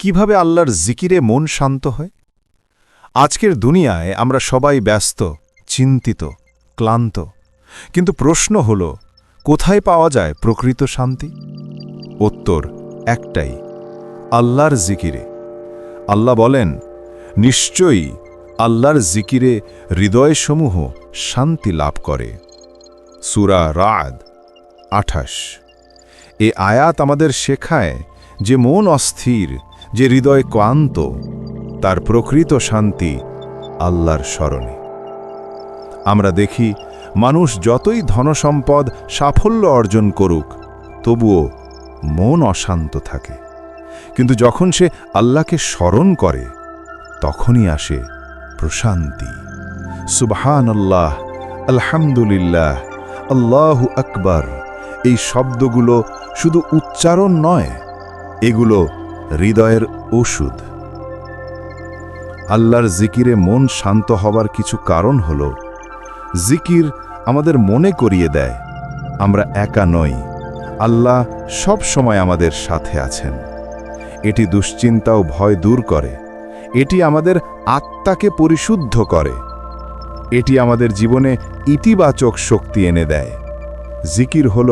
কীভাবে আল্লাহর জিকিরে মন শান্ত হয়? আজকের দুনিয়ায় আমরা সবাই ব্যস্ত, চিন্তিত, ক্লান্ত। কিন্তু প্রশ্ন হল, কোথায় পাওয়া যায় প্রকৃত শান্তি? উত্তর একটাই, আল্লাহর জিকিরে। আল্লাহ বলেন, নিশ্চয়ই আল্লাহর জিকিরে হৃদয়সমূহ শান্তি লাভ করে। সুরা রাদ আঠাশ। এ আয়াত আমাদের শেখায় যে মন অস্থির যে হৃদয় ক্লান্ত, তার প্রকৃত শান্তি আল্লাহর স্মরণে। আমরা দেখি, মানুষ যতই ধনসম্পদ, সাফল্য অর্জন করুক, তবুও মন অশান্ত থাকে। কিন্তু যখন সে আল্লাহকে স্মরণ করে, তখনই আসে প্রশান্তি। সুবহান আল্লাহ আলহামদুলিল্লাহ, আল্লাহু আকবার। এই শব্দগুলো শুধু উচ্চারণ নয়, এগুলো হৃদয়ের ওষুধ। আল্লাহর জিকিরে মন শান্ত হবার কিছু কারণ হল, জিকির আমাদের মনে করিয়ে দেয়, আমরা একা নই, আল্লাহ সব সময় আমাদের সাথে আছেন। এটি দুশ্চিন্তা ও ভয় দূর করে, এটি আমাদের আত্মাকে পরিশুদ্ধ করে, এটি আমাদের জীবনে ইতিবাচক শক্তি এনে দেয়। জিকির হল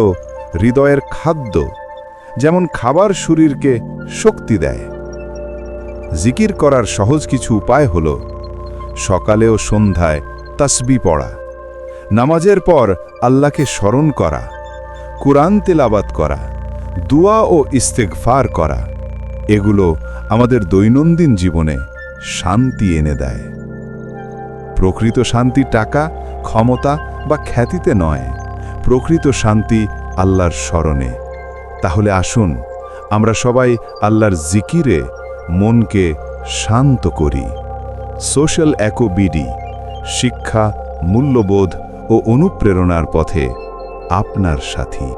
হৃদয়ের খাদ্য যেমন খাবার শরীরকে শক্তি দেয়। জিকির করার সহজ কিছু উপায় হল, সকালে ও সন্ধ্যায় তসবি পড়া, নামাজের পর আল্লাহকে স্মরণ করা, কুরআন তেলাবাত করা, দুয়া ও ইস্তেগফার করা, এগুলো আমাদের দৈনন্দিন জীবনে শান্তি এনে দেয়। প্রকৃত শান্তি টাকা, ক্ষমতা বা খ্যাতিতে নয়, প্রকৃত শান্তি আল্লাহর স্মরণে। তাহলে আসুন, আমরা সবাই আল্লাহর জিকিরে মনকে শান্ত করি। সোশ্যাল অ্যাকোবিডি শিক্ষা, মূল্যবোধ ও অনুপ্রেরণার পথে আপনার সাথী।